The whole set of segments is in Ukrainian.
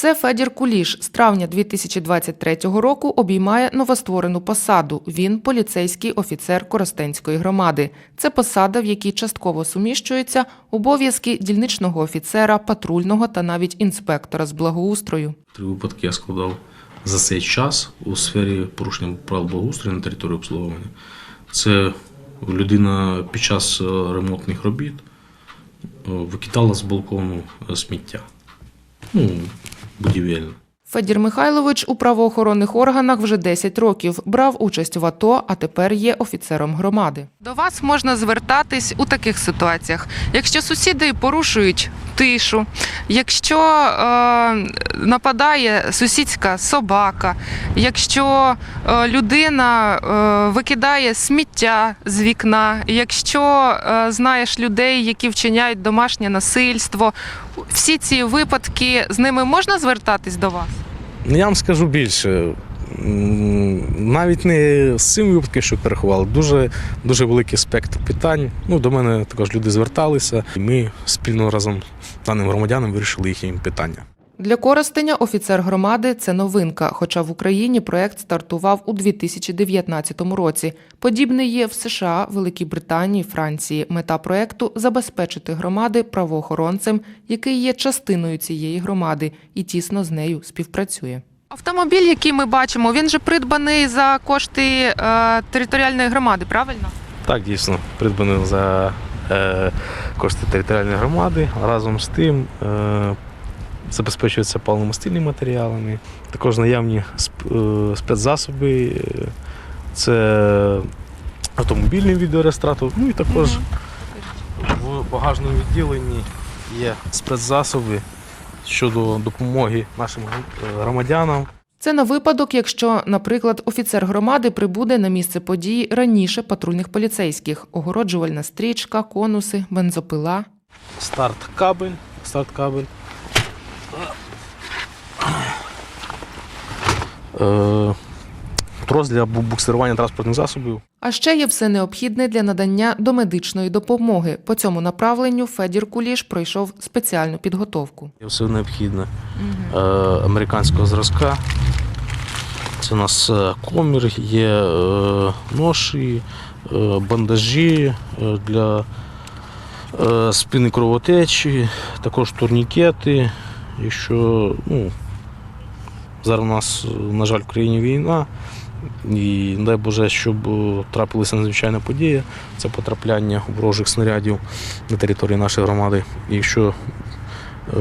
Це Федір Куліш. З травня 2023 року обіймає новостворену посаду. Він поліцейський офіцер Коростенської громади. Це посада, в якій частково суміщуються обов'язки дільничного офіцера, патрульного та навіть інспектора з благоустрою. Три випадки я складав за цей час у сфері порушення правил благоустрою на території обслуговування. Це людина під час е, ремонтних робіт е, викидала з балкону е, сміття. Ну, будівельне. Федір Михайлович у правоохоронних органах вже 10 років брав участь в АТО, а тепер є офіцером громади. До вас можна звертатись у таких ситуаціях, якщо сусіди порушують тишу, якщо е, нападає сусідська собака, якщо е, людина е, викидає сміття з вікна, якщо е, знаєш людей, які вчиняють домашнє насильство, всі ці випадки з ними можна звертатись до вас? Ну, Я вам скажу більше. Навіть не з цим випадком, що переховали, дуже, дуже великий спектр питань. Ну, до мене також люди зверталися, і ми спільно разом з даним громадянам вирішили їхні питання. Для Коростеня офіцер громади це новинка, хоча в Україні проект стартував у 2019 році. Подібний є в США, Великій Британії, Франції. Мета проекту забезпечити громади правоохоронцем, який є частиною цієї громади і тісно з нею співпрацює. Автомобіль, який ми бачимо, він же придбаний за кошти е, територіальної громади, правильно? Так, дійсно, придбаний за е, кошти територіальної громади. Разом з тим е, забезпечується паливно-мастильними матеріалами, також наявні е, спецзасоби, е, це автомобільний відеореєстратор, ну і також в багажному відділенні є спецзасоби щодо допомоги нашим е, громадянам. Це на випадок, якщо, наприклад, офіцер громади прибуде на місце події раніше патрульних поліцейських, огороджувальна стрічка, конуси, бензопила. Старт кабель. Старт кабель. Трос для буксирування транспортних засобів. А ще є все необхідне для надання домедичної допомоги. По цьому направленню Федір Куліш пройшов спеціальну підготовку. Є все необхідне е, американського зразка. Це у нас е, комір, є е, ноші, е, бандажі е, для е, спини кровотечі, також турнікети. Якщо ну, зараз у нас, на жаль, в країні війна, і дай Боже, щоб е, трапилася надзвичайна подія, це потрапляння ворожих снарядів на території нашої громади. І якщо е,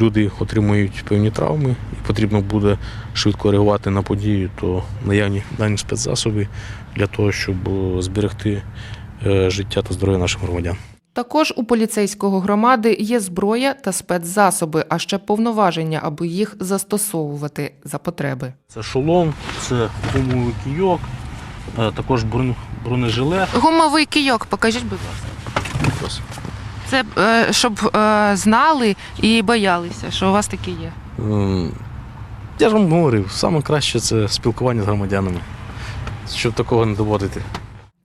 люди отримують певні травми і потрібно буде швидко реагувати на подію, то наявні дані спецзасоби для того, щоб е, зберегти е, життя та здоров'я наших громадян. Також у поліцейського громади є зброя та спецзасоби, а ще повноваження, аби їх застосовувати за потреби. Це шолом, це гумовий кійок, е, також бронежилет. Гумовий кийок, покажіть, будь ласка. Це е, щоб е, знали і боялися, що у вас таке є. Ем, Я ж вам говорив, саме краще це спілкування з громадянами, щоб такого не доводити.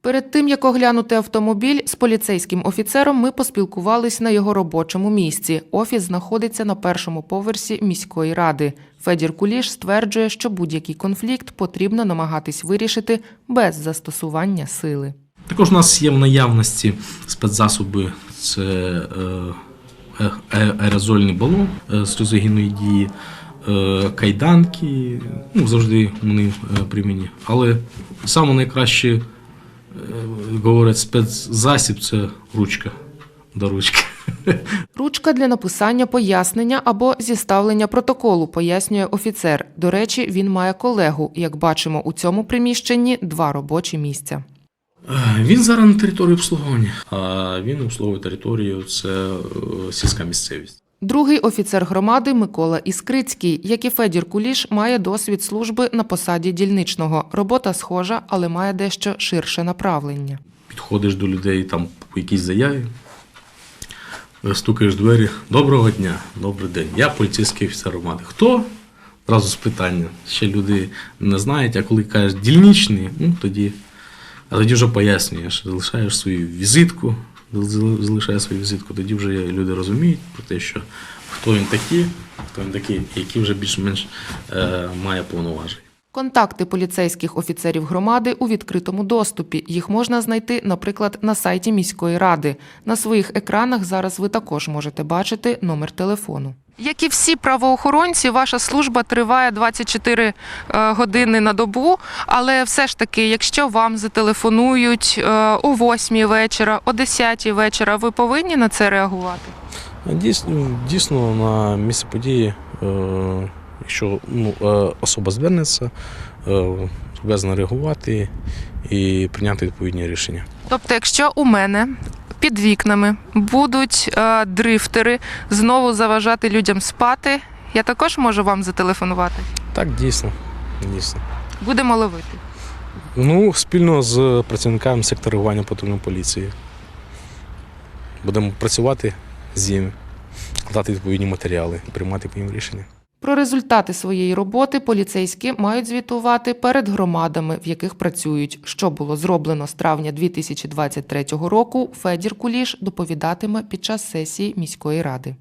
Перед тим як оглянути автомобіль з поліцейським офіцером, ми поспілкувались на його робочому місці. Офіс знаходиться на першому поверсі міської ради. Федір Куліш стверджує, що будь-який конфлікт потрібно намагатись вирішити без застосування сили. Також у нас є в наявності спецзасоби, це е, е- е- аерозольний балон е, сльозогінної дії, кайданки, ну, завжди вони примінні. Але найкраще, говорять, спецзасіб це ручка до ручки. Ручка для написання пояснення або зіставлення протоколу, пояснює офіцер. До речі, він має колегу. Як бачимо, у цьому приміщенні два робочі місця. Е, Він зараз на території обслуговування, а він обслуговує територію, це е, сільська місцевість. Другий офіцер громади Микола Іскрицький, як і Федір Куліш, має досвід служби на посаді дільничного. Робота схожа, але має дещо ширше направлення. Підходиш до людей там по якійсь заяві, е, стукаєш двері. Доброго дня, добрий день. Я поліцейський офіцер громади. Хто? Зразу з питання. Ще люди не знають, а коли кажеш дільничний, ну тоді, а тоді вже пояснюєш, залишаєш свою візитку, залишає свою візитку, тоді вже люди розуміють про те, що хто він такий, хто він такий, який вже більш-менш е, має повноваження. Контакти поліцейських офіцерів громади у відкритому доступі. Їх можна знайти, наприклад, на сайті міської ради. На своїх екранах зараз ви також можете бачити номер телефону. Як і всі правоохоронці, ваша служба триває 24 е, години на добу, але все ж таки, якщо вам зателефонують е, о 8 вечора, о 10 вечора, ви повинні на це реагувати? Дійсно, дійсно на місце події, е, якщо ну, особа звернеться, зобов'язана реагувати і прийняти відповідні рішення. Тобто, якщо у мене під вікнами будуть е, дрифтери знову заважати людям спати, я також можу вам зателефонувати. Так, дійсно. дійсно. Будемо ловити. Ну, спільно з працівниками сектору реагування патрульної поліції. Будемо працювати з ними, складати відповідні матеріали, приймати по їм рішення. Про результати своєї роботи поліцейські мають звітувати перед громадами, в яких працюють. Що було зроблено з травня 2023 року, Федір Куліш доповідатиме під час сесії міської ради.